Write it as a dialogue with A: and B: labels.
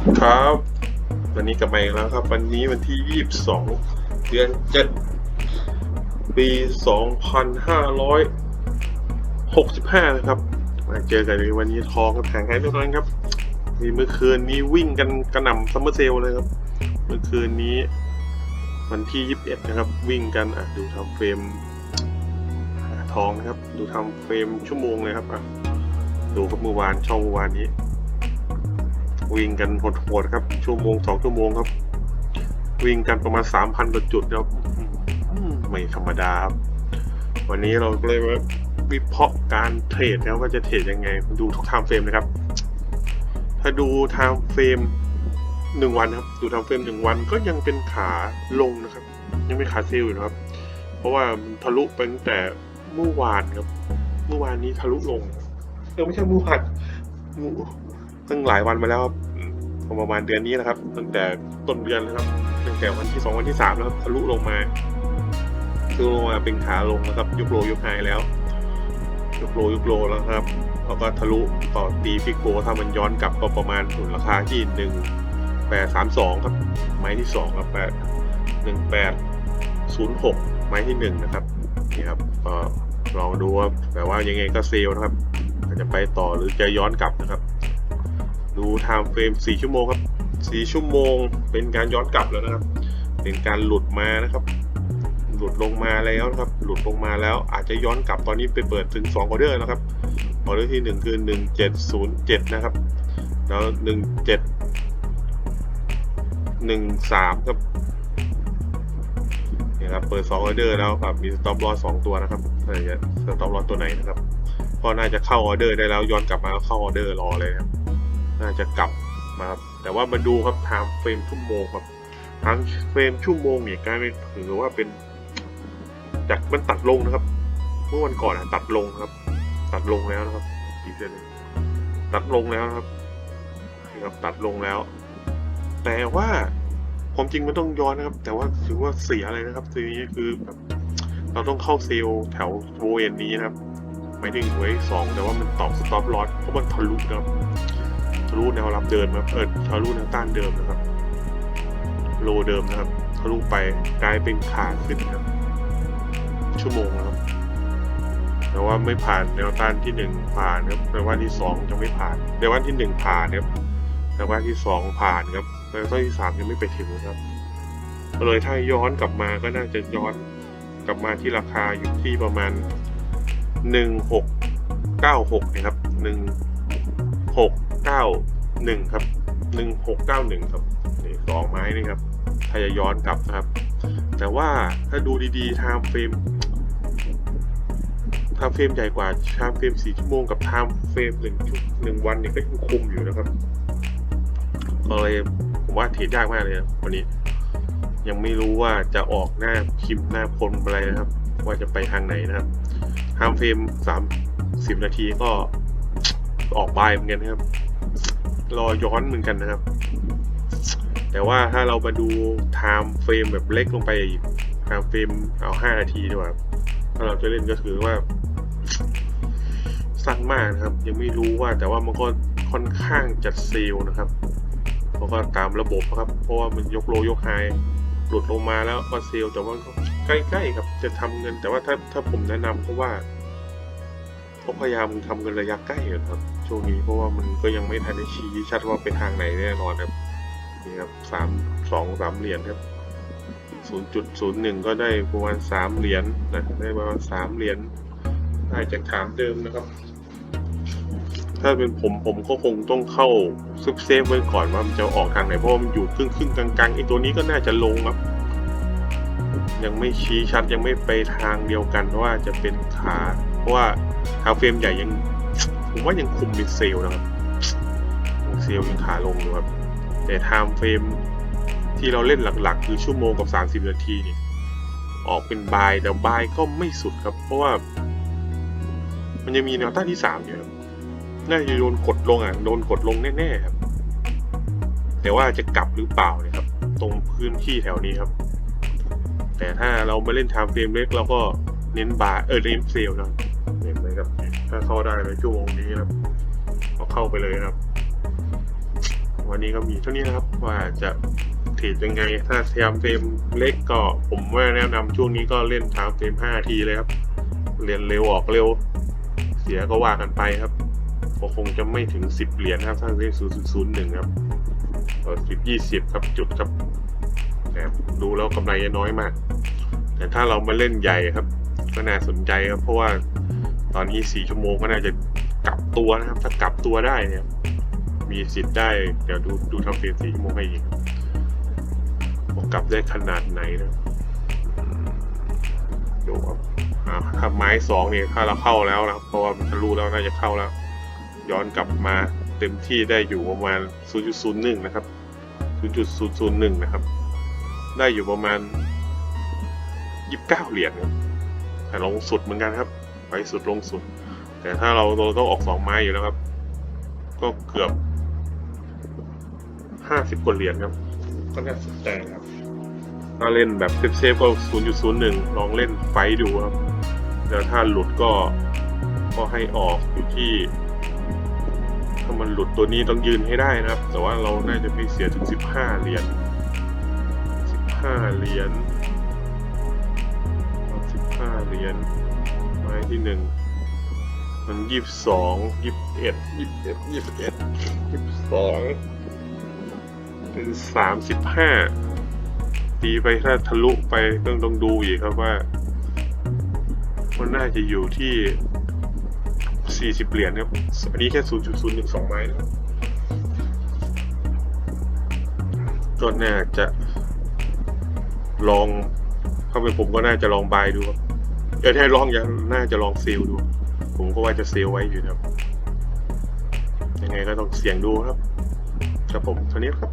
A: ครับ วันนี้กลับมาอีกแล้วครับ วันนี้วันที่ 22 เดือน 7 ปี 2565 นะครับ มาเจอกันในวันนี้ทองกับแข่งขันทุกท่านครับมีเมื่อคืนนี้วิ่งกันกระหน่ำซัมเมอร์เซลเลยครับ เมื่อคืนนี้วันที่ 21 นะครับ วิ่งกันอะดูทำเฟรมทองนะครับ ดูทำเฟรมชั่วโมงเลยครับอะดูครับเมื่อวานช่องเมื่อวานนี้ วิ่งกันโหดๆครับ ชั่วโมงสองชั่วโมงครับ วิ่งกันประมาณสามพันกว่าจุดครับไม่ธรรมดาครับ วันนี้เราก็เลยมาวิเคราะห์การเทรดแล้วว่าจะเทรดยังไง ดูทุกไทม์เฟรมนะครับ ถ้าดูไทม์เฟรมหนึ่งวันครับ ดูไทม์เฟรมหนึ่งวันก็ยังเป็นขาลงนะครับ ยังเป็นขาเซลล์อยู่นะครับ เพราะว่าทะลุไปตั้งแต่เมื่อวานครับ เมื่อวานนี้ทะลุลงเออไม่ใช่เมื่อวานเมื่อ ตั้งหลายวันมาแล้วครับประมาณเดือนนี้นะครับ ตั้งแต่ต้นเดือนนะครับตั้งแต่วันที่สองวันที่สามแล้วครับทะลุลงมาทะลุลงมาเป็นขาลงนะครับยุบโลยุบไฮแล้วยุบโลยุบโลแล้วครับแล้วก็ทะลุต่อตีฟิกโกถ้ามันย้อนกลับก็ประมาณถึงราคาที่หนึ่งแปดสามสองครับ ไม้ที่สองครับแปดหนึ่งแปดศูนย์หกไม้ที่หนึ่งนะครับนี่ครับก็ลองดูว่าแต่ว่ายังไงก็เซลนะครับอาจจะไปต่อหรือจะย้อนกลับนะครับ ดูไทม์เฟรม4ชั่วโมงครับ4ชั่วโมงเป็นการย้อนกลับแล้วนะครับ เป็นการหลุดมานะครับ หลุดลงมาแล้วนะครับ หลุดลงมาแล้วอาจจะย้อนกลับตอนนี้ไปเปิดถึง2ออเดอร์นะครับออเดอร์ที่ 1 คือ 1707 นะครับ แล้ว 17 13 ครับนี่ครับเปิด2ออเดอร์แล้วครับมีสต็อปลอส2ตัวนะครับจะสต็อปลอสตัวไหนนะครับก็น่าจะเข้าออเดอร์ได้แล้วย้อนกลับมาก็เข้าออเดอร์รอเลยครับ น่าจะกลับมาครับแต่ว่ามาดูครับไทม์เฟรมชั่วโมงครับทางเฟรมชั่วโมงเนี่ยกลายเป็นถือว่าเป็นจากมันตัดลงนะครับ เมื่อวันก่อนอะตัดลงครับ ตัดลงแล้วนะครับอีเส้นตัดลงแล้วครับครับตัดลงแล้ว แต่ว่าความจริงมันต้องย้อนนะครับ แต่ว่าถือว่าเสียเลยนะครับทีนี้คือแบบเราต้องเข้าเซลแถวโวเอนนี้นะครับไม่ถึงเวฟสองแต่ว่ามันตอบสต็อปลอสเพราะมันทะลุนะครับ ทะลุแนวรับเดิมนมาเปิดทะลุแนวต้านเดิมนะครับ โลเดิมนะครับทะลุไปกลายเป็นขาขึ้นครับ ชั่วโมงนะครับ แต่ว่าไม่ผ่านแนวต้านที่หนึ่งผ่านครับแนวต้านที่สองยังไม่ผ่านแนวต้านที่หนึ่งผ่านครับแนวต้านที่สองผ่านครับแนวต้านที่สามยังไม่ไปถึงครับเลยถ้าย้อนกลับมาก็น่าจะย้อนกลับมาที่ราคาอยู่ที่ประมาณหนึ่งหกเก้าหกนะครับหนึ่งหก เก้าหนึ่งครับหนึ่งหกเก้าหนึ่งครับนี่สองไม้นี่ครับถ้าย้อนกลับนะครับ แต่ว่าถ้าดูดีๆไทม์เฟรมไทม์เฟรมใหญ่กว่าไทม์เฟรมสี่ชั่วโมงกับไทม์เฟรมหนึ่งชั่วหนึ่งวันเนี่ยก็ยังคุมอยู่นะครับก็เลยผมว่าเทรดยากมากเลยนะวันนี้ ยังไม่รู้ว่าจะออกหน้าพิมหน้าพลอะไรนะครับ ว่าจะไปทางไหนนะครับไทม์เฟรมสามสิบนาทีก็ออกบายเหมือนกันครับ รอย้อนเหมือนกันนะครับ แต่ว่าถ้าเรามาดูไทม์เฟรมแบบเล็กลงไปอีกไทม์เฟรมเอาห้านาทีดีกว่าถ้าเราจะเล่นก็คือว่า สั้นมากนะครับ ยังไม่รู้ว่าแต่ว่ามันก็ค่อนข้างจัดเซลนะครับเพราะว่าตามระบบครับ เพราะว่ามันยกโลยกไฮหลุดลงมาแล้วก็เซลแต่ว่าก็ใกล้ๆครับ จะทำเงินแต่ว่าถ้าถ้าผมแนะนำเพราะว่าก็พยายามทำกันระยะใกล้อครับ ช่วงนี้เพราะว่ามันก็ยังไม่ทันได้ชี้ชัดว่าไปทางไหนแน่นอนครับนี่ครับสามสองสามเหรียญครับศูนย์จุดศูนย์หนึ่งก็ได้ประมาณสามเหรียญนะได้ประมาณสามเหรียญได้จากฐานเดิมนะครับ ถ้าเป็นผมผมก็คงต้องเข้าซุปเซฟไว้ก่อนว่ามันจะออกทางไหนเพราะมันอยู่ครึ่งครึ่งกลางๆไอ้ตัวนี้ก็น่าจะลงครับ ยังไม่ชี้ชัดยังไม่ไปทางเดียวกันว่าจะเป็นขา เพราะว่าทางเฟรมใหญ่ยัง ผมว่ายังคุมเป็นเซลนะครับยังเซลยังขาลงอยู่ครับ แต่ไทม์เฟรมที่เราเล่นหลักๆ คือชั่วโมงกับ 30 นาทีเนี่ยออกเป็นบายแต่บายก็ไม่สุดครับ เพราะว่า มันยังมีแนวต้านที่ 3 อยู่ครับน่าจะโดนกดลงอะโดนกดลงแน่ๆครับ แต่ว่าจะกลับหรือเปล่าเนี่ยครับ ตรงพื้นที่แถวนี้ครับ แต่ถ้าเราไมาเล่นไทม์เฟรมเล็กเราก็เน้นบาเออเน้นเซลนะเห็นไหมครับ ถ้าเข้าได้ในชั่วโมงนี้นะครับก็เข้าไปเลยนะครับ วันนี้ก็มีเท่านี้นะครับ ว่าจะเทรดยังไง ถ้าเทียมเฟรมเล็กก็ผมว่าแนะนำช่วงนี้ก็เล่นทามเฟรม5ทีเลยครับ เรียนเร็วออกเร็ว เสียก็ว่ากันไปครับก็คงจะไม่ถึง10เหรียญครับ ถ้าเล่น0 0 0 1ครับสิบยี่สิบครับจุดครับแต่ดูแล้วกำไรน้อยมาก แต่ถ้าเรามาเล่นใหญ่ครับ ก็น่าสนใจครับ เพราะว่า ตอนนี้4ชั่วโมงก็น่าจะกลับตัวนะครับ ถ้ากลับตัวได้เนี่ย มีสิทธิ์ได้เดี๋ยวดูดูทำเฟรมสี่ชั่วโมงให้อีกกลับได้ขนาดไหนนะดูครับถ้าไม้สองเนี่ยถ้าเราเข้าแล้วนะครับเพราะว่ามันทะลุแล้วน่าจะเข้าแล้ว ย้อนกลับมาเต็มที่ได้อยู่ประมาณ 0.01 นะครับ 0.001 นะครับ ได้อยู่ประมาณ 29 เหรียญครับแต่ลงสุดเหมือนกันครับ ไปสุดลงสุด แต่ถ้าเราเราต้องออกสองไม้อยู่แล้วครับ ก็เกือบ50กว่าเหรียญครับ ก็น่าสนใจครับ ถ้าเล่นแบบเซฟๆก็0.01ลองเล่นไฟท์ดูครับแล้วถ้าหลุดก็ก็ให้ออกอยู่ที่ถ้ามันหลุดตัวนี้ต้องยืนให้ได้นะครับ แต่ว่าเราน่าจะไม่เสียถึง 15 เหรียญ 15 เหรียญ 15 เหรียญไม้ ที่หนึ่งมันยี่สิบสองยี่สิบเอ็ดยี่สิบเอ็ดยี่สิบเอ็ดยี่สิบสองเป็นสามสิบห้าตีไปถ้าทะลุไปต้องต้องดูอีกครับว่า มันน่าจะอยู่ที่สี่สิบเหรียญครับ อันนี้แค่ศูนย์จุดศูนย์หนึ่งสองไม้นะครับก็น่าจะลองถ้าเป็นผมก็น่าจะลองบายดูครับ เออถ้าลองยังน่าจะลองซีลดู ผมก็ว่าจะซีลไว้อยู่ครับ ยังไงก็ต้องเสี่ยงดูครับครับผมเท่านี้ครับ